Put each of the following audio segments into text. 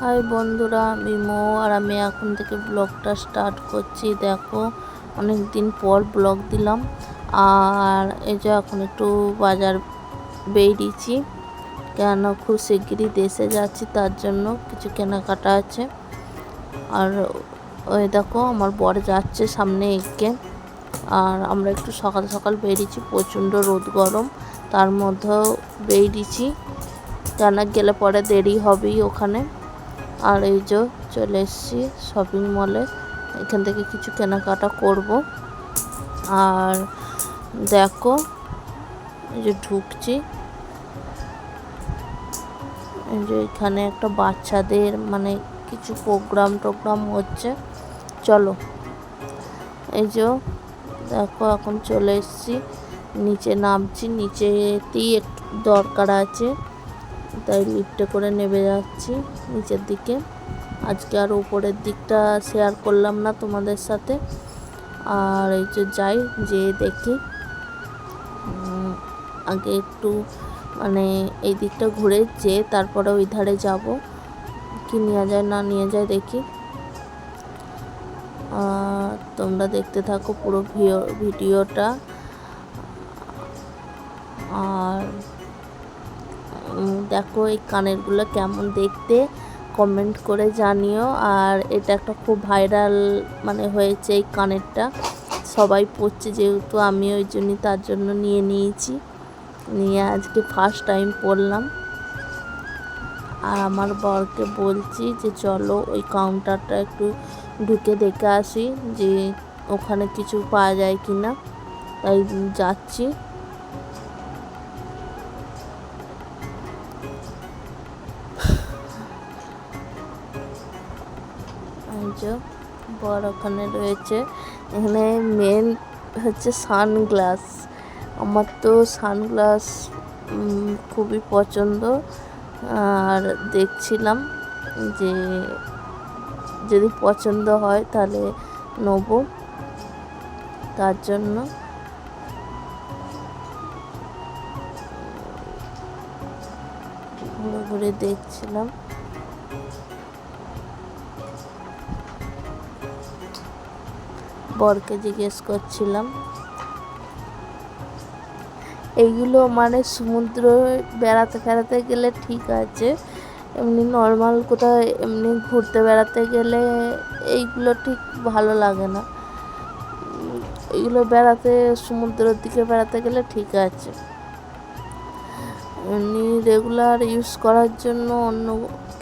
High বন্ধুরা, আমি মো, আর আমি এখন থেকে ব্লগটা স্টার্ট করছি। দেখো অনেক দিন পর ব্লগ দিলাম। আর এই যে এখন একটু বাজার বেরিয়েছি। কেন খুব শিগগিরই দেশে যাচ্ছি, তার জন্য কিছু কেনাকাটা আছে। আর ওই দেখো, আমার বর যাচ্ছে সামনে এগিয়ে আর আমরা একটু সকাল সকাল বেরিয়েছি, প্রচণ্ড রোদ গরম। তার মধ্যেও বেরিয়েছি। কেন গেলে পরে দেরি হবেই ওখানে। আর এই যে চলে এসেছি শপিং মলে এখান থেকে কিছু কেনাকাটা করব। আর দেখো, এই যে ঢুকছি। এই যে এখানে একটা বাচ্চাদের মানে কিছু প্রোগ্রাম টোগ্রাম হচ্ছে। চলো, এই যে দেখো এখন চলে এসেছি। নিচে নামছি, নিচেতেই দরকার আছে। তাই লিফটে করে নেমে যাচ্ছি নিচের দিকে। আজকে আর উপরের দিকটা শেয়ার করলাম না তোমাদের সাথে। আর এই যে যাই যে দেখি। আগে একটু মানে এই দিকটা ঘুরে যে তারপরে ওই ধারে যাব। কি নিয়ে যায় না নিয়ে যায় দেখি। তোমরা দেখতে থাকো পুরো ভিডিওটা। আর দেখো এই কানেরগুলো কেমন দেখতে কমেন্ট করে জানিও। আর এটা একটা খুব ভাইরাল মানে হয়েছে এই কানেরটা। সবাই পড়ছে যেহেতু আমি ওই জন্যই তার জন্য নিয়ে নিয়েছি। নিয়ে আজকে ফার্স্ট টাইম পড়লাম। আর আমার বরকে বলছি যে, চলো ওই কাউন্টারটা একটু ঢুকে দেখে আসি যে, ওখানে কিছু পাওয়া যায় কি না তাই যাচ্ছি। যে বড় ওখানে রয়েছে। এখানে মেন হচ্ছে সানগ্লাস আমার তো সানগ্লাস খুবই পছন্দ। আর দেখছিলাম যে, যদি পছন্দ হয় তাহলে নেব। তার জন্য ঘুরে ঘুরে দেখছিলাম। বরকে জিজ্ঞেস করছিলাম। এইগুলো মানে সমুদ্র বেড়াতে ফেরাতে গেলে ঠিক আছে, এমনি নর্মাল কোথাও এমনি ঘুরতে বেড়াতে গেলে এইগুলো ঠিক ভালো লাগে না। এগুলো বেড়াতে, সমুদ্রের দিকে বেড়াতে গেলে ঠিক আছে। এমনি রেগুলার ইউজ করার জন্য অন্য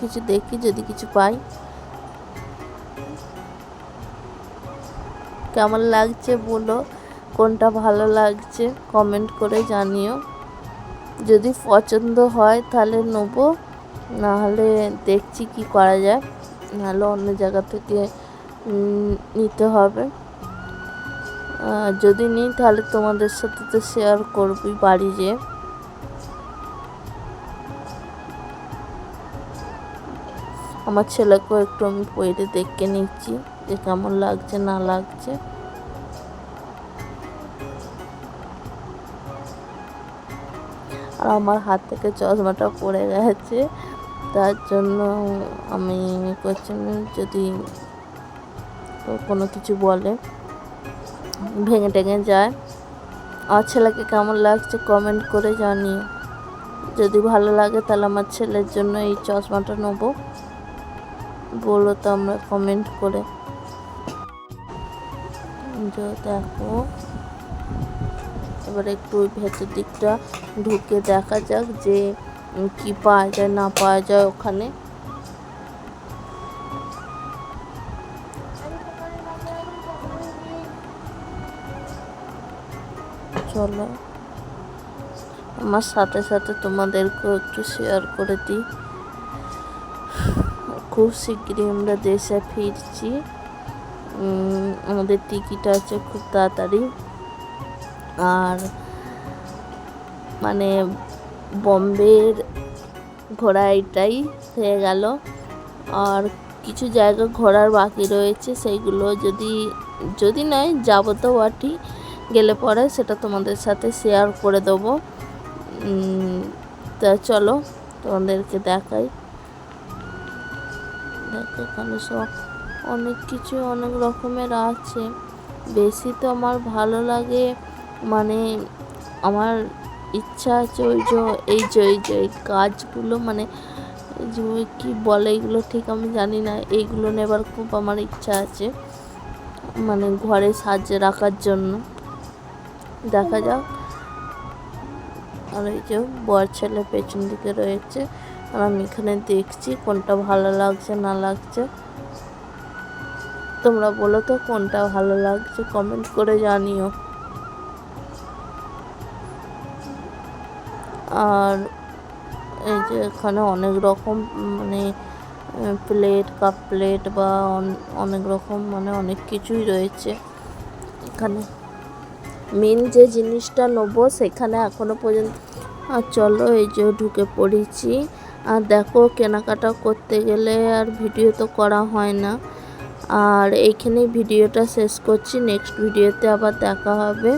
কিছু দেখি, যদি কিছু পাই। কেমন লাগছে বলো? কোনটা ভালো লাগছে কমেন্ট করে জানিও। যদি পছন্দ হয় তাহলে নেব, নাহলে দেখছি কি করা যায়। নাহলে অন্য জায়গা থেকে নিতে হবে। যদি নিই তাহলে তোমাদের সাথে তো শেয়ার করবি বাড়ি যেয়ে। আমার ছেলেকেও একটু আমি পইরে দেখে নিচ্ছি। যে কেমন লাগছে, না লাগছে। আর আমার হাত থেকে চশমাটা পড়ে গেছে, তার জন্য আমি করছি যদি কোনো কিছু বলে। ভেঙে টেঙে যায়। আমার ছেলেকে কেমন লাগছে কমেন্ট করে জানিও। যদি ভালো লাগে তাহলে আমার ছেলের জন্য এই চশমাটা নেব। বলো তো আমরা কমেন্ট করে। দেখো। এবার একটু ওই ভেতর দিকটা ঢুকে দেখা যাক যে কি পাওয়া যায়, না পাওয়া যায় ওখানে। চলো, আমার সাথে সাথে তোমাদেরকেও একটু শেয়ার করে দিই। খুব শীঘ্রই আমরা দেশে ফিরছি। আমাদের টিকিট আছে খুব তাড়াতাড়ি। আর মানে বম্বের ঘোরা এটাই হয়ে গেল। আর কিছু জায়গা ঘোরার বাকি রয়েছে, সেইগুলো যদি যদি নয় যাব তো ওয়াটি গেলে পরে সেটা তোমাদের সাথে শেয়ার করে দেবো। তা চলো তোমাদেরকে দেখাই। দেখ এখানে সব অনেক কিছু, অনেক রকমের আছে। বেশি তো আমার ভালো লাগে মানে আমার ইচ্ছা আছে ওই যে, এই যে এই যে, এই কাজগুলো মানে যে কী বলে এগুলো ঠিক আমি জানি না, এইগুলো নেবার খুব আমার ইচ্ছা আছে মানে ঘরে সাজিয়ে রাখার জন্য। দেখা যাক। আর এই যে বর ছেলে পেছন দিকে রয়েছে, আর আমি এখানে দেখছি কোনটা ভালো লাগছে, না লাগছে। তোমরা বলো তো কোনটা ভালো লাগছে? কমেন্ট করে জানিও। আর এই যে এখানে অনেক রকম মানে প্লেট কাপ প্লেট বা অন- অনেক রকম মানে অনেক কিছুই রয়েছে এখানে। মেন যে জিনিসটা নেব সেখানে এখনও পর্যন্ত, আর চলো এই যে ঢুকে পড়েছি। আর দেখো কেনাকাটা করতে গেলে আর ভিডিও তো করা হয় না। আর এইখানেই ভিডিওটা শেষ করছি। নেক্সট ভিডিওতে আবার দেখা হবে।